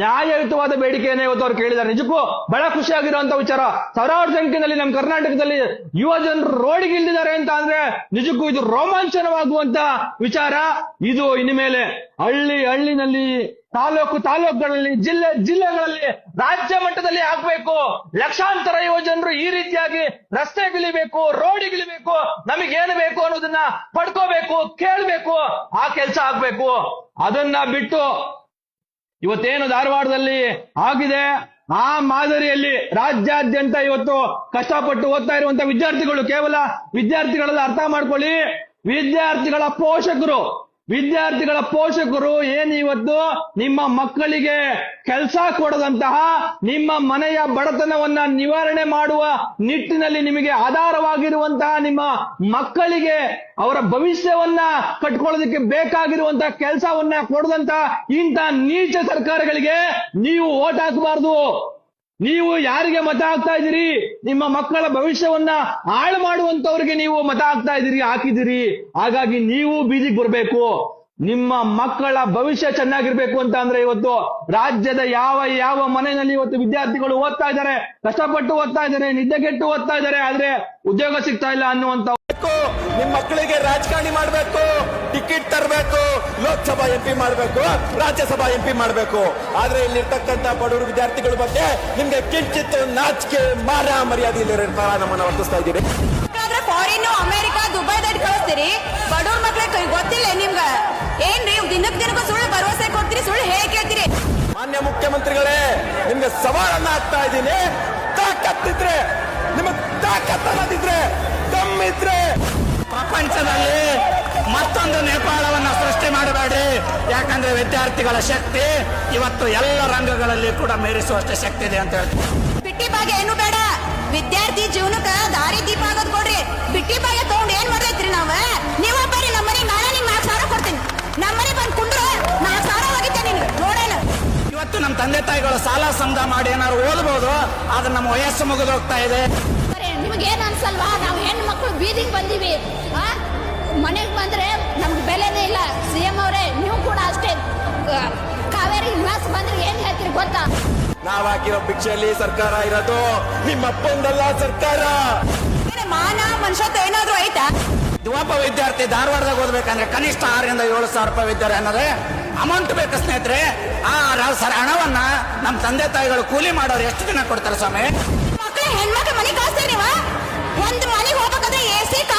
ನ್ಯಾಯಯುತವಾದ ಬೇಡಿಕೆಯನ್ನೇ ಇವತ್ತು ಅವ್ರು ಕೇಳಿದ್ದಾರೆ. ನಿಜಕ್ಕೂ ಬಹಳ ಖುಷಿಯಾಗಿರುವಂತ ವಿಚಾರ. ಸಾವಿರಾರು ಸಂಖ್ಯೆಯಲ್ಲಿ ನಮ್ಮ ಕರ್ನಾಟಕದಲ್ಲಿ ಯುವ ಜನರು ರೋಡಿಗೆ ಇಳಿದಿದ್ದಾರೆ ಅಂತ ಅಂದ್ರೆ ನಿಜಕ್ಕೂ ಇದು ರೋಮಾಂಚನವಾಗುವಂತ ವಿಚಾರ. ಇದು ಇನ್ಮೇಲೆ ಹಳ್ಳಿ ಹಳ್ಳಿನಲ್ಲಿ ತಾಲೂಕು ತಾಲೂಕುಗಳಲ್ಲಿ ಜಿಲ್ಲೆ ಜಿಲ್ಲೆಗಳಲ್ಲಿ ರಾಜ್ಯ ಮಟ್ಟದಲ್ಲಿ ಆಗ್ಬೇಕು. ಲಕ್ಷಾಂತರ ಯುವ ಜನರು ಈ ರೀತಿಯಾಗಿ ರಸ್ತೆಗಿಳಿಬೇಕು ರೋಡಿಗಿಳಿಬೇಕು ನಮಗೇನು ಬೇಕು ಅನ್ನೋದನ್ನ ಪಡ್ಕೋಬೇಕು, ಕೇಳ್ಬೇಕು, ಆ ಕೆಲಸ ಆಗ್ಬೇಕು. ಅದನ್ನ ಬಿಟ್ಟು ಇವತ್ತೇನು ಧಾರವಾಡದಲ್ಲಿ ಆಗಿದೆ? ಆ ಮಾದರಿಯಲ್ಲಿ ರಾಜ್ಯಾದ್ಯಂತ ಇವತ್ತು ಕಷ್ಟಪಟ್ಟು ಓದ್ತಾ ಇರುವಂತ ವಿದ್ಯಾರ್ಥಿಗಳು ಕೇವಲ ವಿದ್ಯಾರ್ಥಿಗಳೆಲ್ಲ, ಅರ್ಥ ಮಾಡ್ಕೊಳ್ಳಿ. ವಿದ್ಯಾರ್ಥಿಗಳ ಪೋಷಕರು ವಿದ್ಯಾರ್ಥಿಗಳ ಪೋಷಕರು ಏನಿವತ್ತು ನಿಮ್ಮ ಮಕ್ಕಳಿಗೆ ಕೆಲಸ ಕೊಡದಂತಹ ನಿಮ್ಮ ಮನೆಯ ಬಡತನವನ್ನ ನಿವಾರಣೆ ಮಾಡುವ ನಿಟ್ಟಿನಲ್ಲಿ ನಿಮಗೆ ಆಧಾರವಾಗಿರುವಂತಹ ನಿಮ್ಮ ಮಕ್ಕಳಿಗೆ ಅವರ ಭವಿಷ್ಯವನ್ನ ಕಟ್ಕೊಳ್ಳೋದಕ್ಕೆ ಬೇಕಾಗಿರುವಂತಹ ಕೆಲಸವನ್ನ ಕೊಡದಂತ ಇಂಥ ನೀಚ ಸರ್ಕಾರಗಳಿಗೆ ನೀವು ಓಟ್ ಹಾಕಬಾರ್ದು. ನೀವು ಯಾರಿಗೆ ಮತ ಆಗ್ತಾ ಇದ್ದೀರಿ? ನಿಮ್ಮ ಮಕ್ಕಳ ಭವಿಷ್ಯವನ್ನ ಹಾಳು ಮಾಡುವಂತವ್ರಿಗೆ ನೀವು ಮತ ಆಗ್ತಾ ಇದ್ದೀರಿ, ಹಾಕಿದ್ದೀರಿ. ಹಾಗಾಗಿ ನೀವು ಬೀದಿಗೆ ಬರಬೇಕು. ನಿಮ್ಮ ಮಕ್ಕಳ ಭವಿಷ್ಯ ಚೆನ್ನಾಗಿರ್ಬೇಕು ಅಂತ ಅಂದ್ರೆ ಇವತ್ತು ರಾಜ್ಯದ ಯಾವ ಯಾವ ಮನೆಯಲ್ಲಿ ಇವತ್ತು ವಿದ್ಯಾರ್ಥಿಗಳು ಓದ್ತಾ ಇದ್ದಾರೆ, ಕಷ್ಟಪಟ್ಟು ಓದ್ತಾ ಇದ್ದಾರೆ ನಿದ್ದೆಗೆಟ್ಟು ಓದ್ತಾ ಇದ್ದಾರೆ, ಆದ್ರೆ ಉದ್ಯೋಗ ಸಿಗ್ತಾ ಇಲ್ಲ ಅನ್ನುವಂತ ಬೇಕು ನಿಮ್ ಮಕ್ಕಳಿಗೆ ರಾಜಕಾರಣಿ ಮಾಡಬೇಕು. ಟಿಕೆಟ್ ತರಬೇಕು. ಲೋಕಸಭಾ ಎಂಪಿ ಮಾಡಬೇಕು. ರಾಜ್ಯಸಭಾ ಎಂಪಿ ಮಾಡಬೇಕು. ಆದ್ರೆ ಇಲ್ಲಿರ್ತಕ್ಕಂತ ಬಡವರು ವಿದ್ಯಾರ್ಥಿಗಳ ಬಗ್ಗೆ ನಿಮ್ಗೆ ಕಿಂಚಿತ್ ನಾಚಿಕೆ ಮಾನ ಮರ್ಯಾದೆ ಇಲ್ಲಿರೋ ನಮ್ಮನ್ನ ವರ್ತಿಸ್ತಾ ಇದ್ದೀರಿ. ಫಾರಿನ್ ಅಮೆರಿಕ ದುಬೈ ದಡ್ ಕಳಿಸ್ತೀರಿ? ಬಡವ್ರ ಮಕ್ಳಿಗೆ ಗೊತ್ತಿಲ್ಲ ನಿಮ್ಗ. ಏನ್ರಿ ದಿನಕ್ಕೆ ದಿನಕ್ಕೂ ಸುಳ್ಳು ಭರವಸೆ ಕೊಡ್ತೀರಿ ಸುಳ್ಳು ಹೇಗೆ ಕೇಳ್ತೀರಿ? ಮಾನ್ಯ ಮುಖ್ಯಮಂತ್ರಿಗಳೇ ನಿಮ್ಗೆ ಸವಾಲನ್ನ ಆಗ್ತಾ ಇದ್ದೀನಿ. ತಾಕತ್ತಿದ್ರೆ ನಿಮಗ್ ತಾಕತ್ ಅನ್ನೋದಿದ್ರೆ ದಮ್ಮಿದ್ರೆ ಪ್ರಪಂಚದಲ್ಲಿ ಮತ್ತೊಂದು ನೇಪಾಳವನ್ನ ಸೃಷ್ಟಿ ಮಾಡಬೇಡ್ರಿ. ಯಾಕಂದ್ರೆ ವಿದ್ಯಾರ್ಥಿಗಳ ಶಕ್ತಿ ಇವತ್ತು ಎಲ್ಲ ರಂಗಗಳಲ್ಲಿ ಕೂಡ ಮೀರಿಸುವಷ್ಟು ಶಕ್ತಿ ಇದೆ ಅಂತ ಹೇಳ್ತೀವಿ ಬಿಟ್ಟಿ ಬಾಗೆ ಏನು ಬೇಡ. ವಿದ್ಯಾರ್ಥಿ ಜೀವನಕ್ಕ ದಾರಿ ದೀಪ ಆಗೋದ್ ಕೊಡ್ರಿ. ಬಿಟ್ಟಿ ಬಾಗೆ ತಗೊಂಡ್ ಏನ್ ಮಾಡ್ತೈತ್ರಿ ನಾವ? ನೀವ ಬರ್ರಿ ನಮ್ಮ ಮನೆಗೆ ನಾಳೆ ನಿಮ್ಗೆ ನಾಲ್ಕು ಸಾವಿರ ಕೊಡ್ತೀನಿ. ನಮ್ಮ ಮನೆ ಬಂದ್ ಕುಂಡ್ರ ನಾಲ್ಕು ಸಾವಿರ ಹೋಗಿದ್ದೆ ನಿನ್ಗೆ. ನೋಡೋಣ ಇವತ್ತು ನಮ್ಮ ತಂದೆ ತಾಯಿಗಳು ಸಾಲ ಸಮದ ಮಾಡಿ ಏನಾದ್ರು ಓದಬಹುದು ಆದ್ರೆ ನಮ್ಮ ವಯಸ್ಸು ಮುಗಿದೋಗ್ತಾ ಇದೆ. ನಿಮ್ಗೆ ಏನ್ ಅನ್ಸಲ್ವಾ? ನಾವು ಹೆಣ್ಣು ಮಕ್ಕಳು ಬೀದಿಗೆ ಬಂದೀವಿ. ಮನೆಗೆ ಬಂದ್ರೆ ನಮ್ಗೆ ಬೆಲೆನೇ ಇಲ್ಲ. ಸಿ ಎಂ ಅವರೇ ನೀವು ಕೂಡ ಅಷ್ಟೇ. ಕಾವೇರಿ ನಿವಾಸ ಬಂದ್ರೆ ಏನು ಹೇಳ್ತೀರಿ ಗೊತ್ತಾ? ನಾವ್ ಹಾಕಿರೋ ಭಿಕ್ಷೆಯಲ್ಲಿ ಸರ್ಕಾರ ಇರೋದು ನಿಮ್ಮ ಅಪ್ಪಂದಲ್ಲ ಸರ್ಕಾರ. ಏನೇ ಮಾನ ಮನುಷ್ಯತ್ವ ಏನಾದ್ರು ಐತಾ? ದ್ವಾಪ ವಿದ್ಯಾರ್ಥಿ ಧಾರವಾಡದಾಗ ಓದ್ಬೇಕಂದ್ರೆ ಕನಿಷ್ಠ ಆರರಿಂದ ಏಳು ಸಾವಿರ ರೂಪಾಯಿ ವಿದ್ಯಾರ್ಥಿ ಅನ್ನೋದೇ ಅಮೌಂಟ್ ಬೇಕು ಸ್ನೇಹಿತರೆ. ಆ ಸರ್ ಹಣವನ್ನ ನಮ್ಮ ತಂದೆ ತಾಯಿಗಳು ಕೂಲಿ ಮಾಡೋರು ಎಷ್ಟು ದಿನ ಕೊಡ್ತಾರೆ ಸ್ವಾಮಿ? ಹೆಣ್ಮಕ್ಳು ಮನೆ ಕಳಿಸ್ತೇವ ಒಂದ್ ಮನೆಗೆ ಹೋಗ್ಬೇಕಾದ್ರೆ ಎ ಸಿ